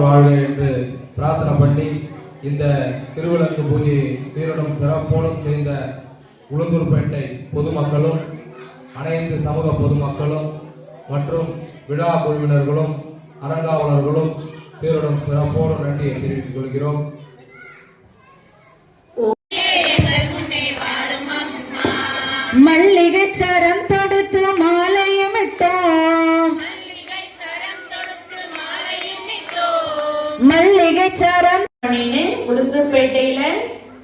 வாழ்க என்று பிரார்த்தனை பண்ணி இந்த திருவிளக்கு பூஜையை சீரனும் சிறப்போடும் செய்த உளுந்தூர்பேட்டை பொதுமக்களும் அனைத்து சமூக பொதுமக்களும் மற்றும் விழா குழுவினர்களும் அறங்காவலர்களும் சீரனும் சிறப்போடும் நன்றியை தெரிவித்துக் கொள்கிறோம். மல்லிகை சரம் தொடுத்து மல்லிகை சாரம். அப்படின்னு உளுந்தூர்பேட்டையில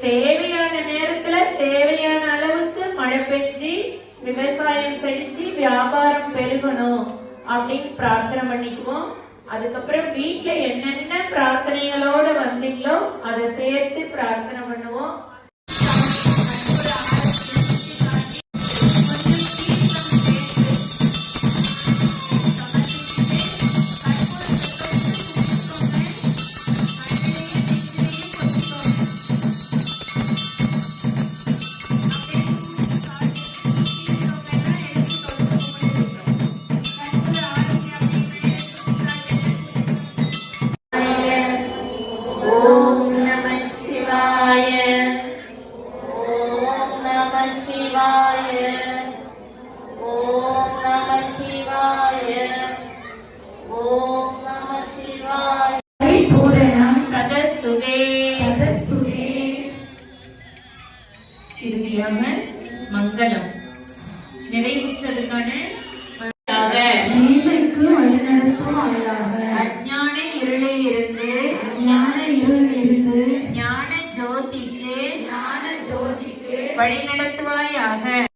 தேவையான நேரத்துல தேவையான அளவுக்கு மழை பெஞ்சு விவசாயம் செழிச்சு வியாபாரம் பெருகணும் அப்படின்னு பிரார்த்தனை பண்ணிக்குவோம். அதுக்கப்புறம் வீட்டுல என்னென்ன பிரார்த்தனைகளோட வந்தீங்களோ அதை சேர்த்து பிரார்த்தனை பண்ணுவோம். शिवाय ॐ नमः शिवाय ॐ नमः शिवाय पूरणं तदस्तुवे तदस्तुवे இறுதியாக மங்களம். நிறைவுற்றதுக்கான மேன்மைக்கு வழிநடத்தும் ஆளாக அஜான இருளில் இருந்து ஞான இருளில் இருந்து ஞான ஜோதிக்கு ஞான ஜோதி வழி நடத்துவாயாக